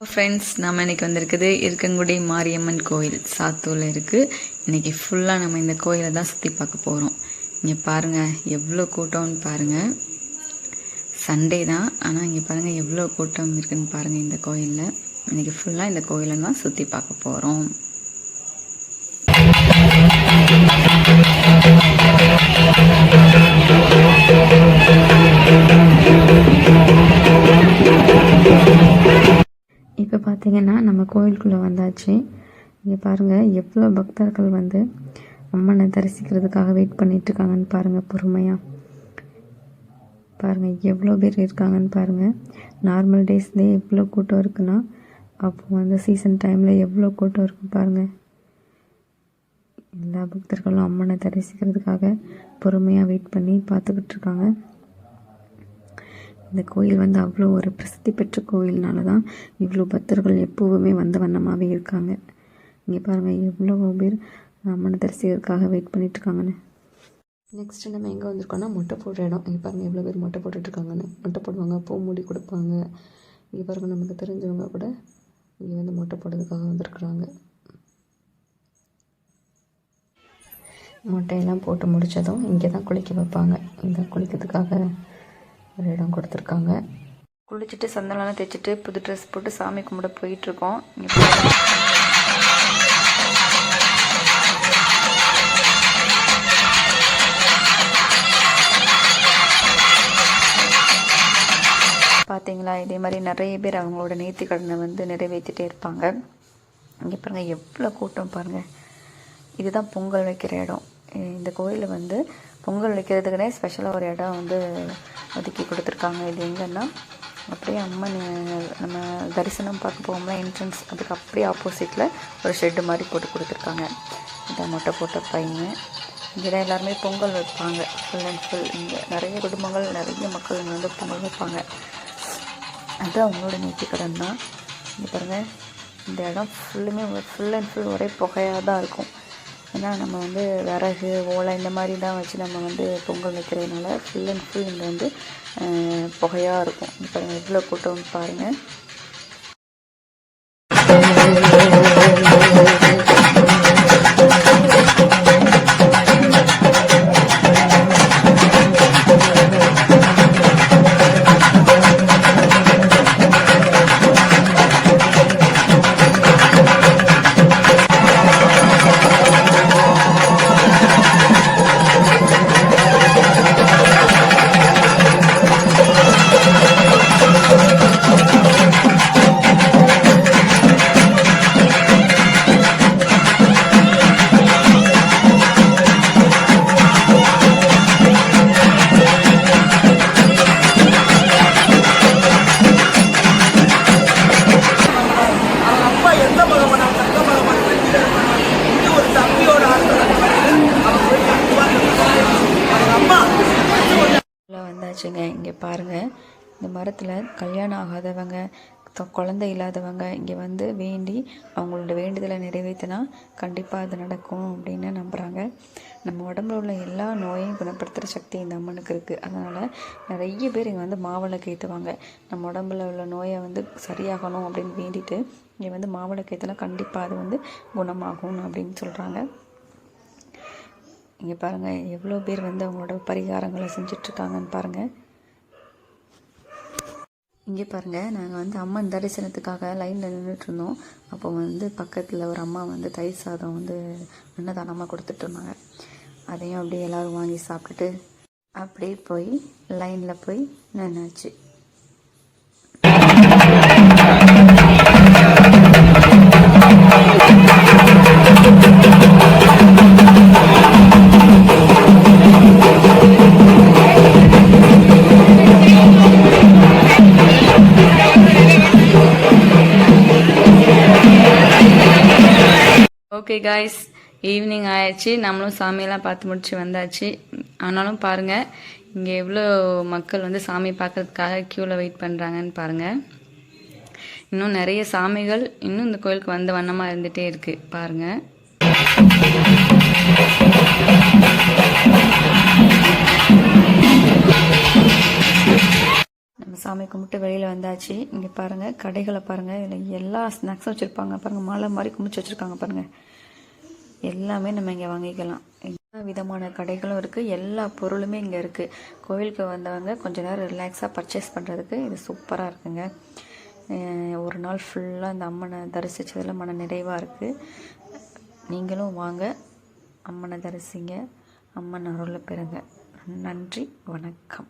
Friends நம்ம இன்னைக்கு வந்திருக்குது இருக்கங்குடி மாரியம்மன் கோயில். சாத்தூரில் இருக்குது இன்னைக்கு ஃபுல்லாக நம்ம இந்த கோயிலை தான் சுற்றி பார்க்க போகிறோம் இங்கே பாருங்கள் எவ்வளோ கூட்டம்னு பாருங்கள் சண்டே தான். ஆனால் இங்கே பாருங்கள் எவ்வளோ கூட்டம் இருக்குன்னு பாருங்கள் இந்த கோயிலில். இன்றைக்கி ஃபுல்லாக இந்த கோயிலை தான் சுற்றி பார்க்க போகிறோம் பார்த்தீங்கன்னா நம்ம கோயிலுக்குள்ளே வந்தாச்சு. இங்கே பாருங்கள் எவ்வளோ பக்தர்கள் வந்து அம்மனை தரிசிக்கிறதுக்காக வெயிட் பண்ணிகிட்ருக்காங்கன்னு பாருங்கள் பொறுமையாக பாருங்கள் எவ்வளோ பேர் இருக்காங்கன்னு பாருங்கள் நார்மல் டேஸ்லேயே எவ்வளோ கூட்டம் இருக்குன்னா அப்போ வந்து சீசன் டைமில் எவ்வளோ கூட்டம் இருக்கும் பாருங்கள் எல்லா பக்தர்களும் அம்மனை தரிசிக்கிறதுக்காக பொறுமையாக வெயிட் பண்ணி பார்த்துக்கிட்டு இருக்காங்க. இந்த கோயில் வந்து அவ்வளோ ஒரு பிரசித்தி பெற்ற கோயில்னால தான் இவ்வளோ பக்தர்கள் எப்போவுமே வந்த வண்ணமாகவே இருக்காங்க. இங்கே பாருங்கள் எவ்வளோ பேர் அம்மனை தரிசிக்கிறதுக்காக வெயிட் பண்ணிட்டு இருக்காங்கன்னு நெக்ஸ்ட்டு நம்ம எங்கே வந்திருக்கோம்னா மொட்டை போடுற இடம். இங்கே பாருங்கள் எவ்வளோ பேர் மொட்டை போட்டுட்ருக்காங்கன்னு மொட்டை போடுவாங்க பூ மூடி கொடுப்பாங்க. இங்கே பாருங்கள் நமக்கு தெரிஞ்சவங்க கூட இங்கே வந்து மொட்டை போடுறதுக்காக வந்திருக்குறாங்க. மொட்டையெல்லாம் போட்டு முடித்ததும் இங்கே தான் குளிக்க வைப்பாங்க. இங்கே குளிக்கிறதுக்காக ஒரு இடம் கொடுத்துருக்காங்க. குளிச்சுட்டு சந்தனம்லாம் தைச்சிட்டு புது ட்ரெஸ் போட்டு சாமி கும்பிட போயிட்டுருக்கோம். இங்கே பார்த்தீங்களா இதே மாதிரி நிறைய பேர் அவங்களோட நேர்த்தி கடனை வந்து நிறைவேற்றிட்டே இருப்பாங்க. இங்கே பாருங்கள் எவ்வளோ கூட்டம் பாருங்கள் இதுதான் பொங்கல் வைக்கிற இடம். இந்த கோயிலில் வந்து பொங்கல் வைக்கிறதுக்குனே ஸ்பெஷலாக ஒரு இடம் வந்து ஒதுக்கி கொடுத்துருக்காங்க. இது எங்கன்னா அப்படியே அம்மன் நம்ம தரிசனம் பார்க்க போகும்போது என்ட்ரன்ஸ் அதுக்கு அப்படியே ஆப்போசிட்டில் ஒரு ஷெட்டு மாதிரி போட்டு கொடுத்துருக்காங்க. இந்த மொட்டை போட்ட பையன். இங்கே தான் எல்லாருமே பொங்கல் வைப்பாங்க. ஃபுல் அண்ட் ஃபுல் இங்கே நிறைய குடும்பங்கள் நிறைய மக்கள் இங்கே வந்து பொங்கல் வைப்பாங்க. அது அவங்களோட நேர்த்திக்கடன் தான் இங்கே பாருங்கள் இந்த இடம் ஃபுல்லுமே ஃபுல் அண்ட் ஃபுல் ஒரே புகையாக தான் இருக்கும். ஏன்னா நம்ம வந்து விறகு ஓலை இந்த மாதிரி தான் வச்சு நம்ம வந்து பொங்கல் வைக்கிறதுனால ஃபுல் அண்ட் ஃபுல் இங்கே வந்து புகையாக இருக்கும். இப்போ பாருங்கள் எவ்வளோ கூட்டம்னு பாருங்கள் உள்ள இங்கே பாருங்கள் இந்த மரத்தில் கல்யாணம் ஆகாதவங்க குழந்தை இல்லாதவங்க இங்கே வந்து வேண்டி அவங்களோட வேண்டுதலை நிறைவேற்றினா கண்டிப்பாக அது நடக்கும் அப்படின்னு நம்புகிறாங்க நம்ம உடம்புல உள்ள எல்லா நோயையும் குணப்படுத்துகிற சக்தி இந்த அம்மனுக்கு இருக்குது அதனால் நிறைய பேர் இங்கே வந்து மாவிளக்கு ஏற்றுவாங்க நம்ம உடம்புல உள்ள நோயை வந்து சரியாகணும் அப்படின்னு வேண்டிட்டு இங்கே வந்து மாவிளக்கு ஏற்றினா கண்டிப்பாக அது வந்து குணமாகும் அப்படின்னு சொல்கிறாங்க இங்கே பாருங்கள் எவ்வளோ பேர் வந்து அவங்களோட பரிகாரங்களை செஞ்சிட்ருக்காங்கன்னு பாருங்கள் இங்கே பாருங்கள் நாங்கள் வந்து அம்மன் தரிசனத்துக்காக லைனில் நின்றுட்டு இருந்தோம் அப்போ வந்து பக்கத்தில் ஒரு அம்மா வந்து தயிர் சாதம் வந்து அன்னதானமாக கொடுத்துட்ருந்தாங்க. அதையும் அப்படியே எல்லோரும் வாங்கி சாப்பிட்டுட்டு அப்படியே போய் லைனில் போய் நின்னாச்சு. ஓகே காய்ஸ் ஈவினிங் ஆயிடுச்சு. நம்மளும் சாமியெல்லாம் பார்த்து முடிச்சு வந்தாச்சு. ஆனாலும் பாருங்கள் இங்கே எவ்வளோ மக்கள் வந்து சாமி பார்க்கறதுக்காக க்யூவில் வெயிட் பண்ணுறாங்கன்னு பாருங்கள் இன்னும் நிறைய சாமிகள் இன்னும் இந்த கோயிலுக்கு வந்த வண்ணமாக இருந்துகிட்டே இருக்குது பாருங்கள் நம்ம சாமி கும்பிட்டு வெளியில் வந்தாச்சு. இங்கே பாருங்கள் கடைகளை பாருங்கள் இதில் எல்லா ஸ்நாக்ஸும் வச்சுருப்பாங்க. பாருங்கள் மலை மாதிரி குமிச்சு வச்சுருக்காங்க பாருங்கள் எல்லாமே நம்ம இங்கே வாங்கிக்கலாம். எல்லா விதமான கடைகளும் இருக்குது எல்லா பொருளுமே இங்கே இருக்குது கோவிலுக்கு வந்தவங்க கொஞ்ச நேரம் ரிலாக்ஸாக பர்ச்சேஸ் பண்ணுறதுக்கு இது சூப்பராக இருக்குங்க. ஒரு நாள் ஃபுல்லாக இந்த அம்மனை தரிசித்ததில் மன நிறைவாக இருக்குது நீங்களும் வாங்க. அம்மனை தரிசிங்க. அம்மன் அருளை பெறுங்க. நன்றி. வணக்கம்.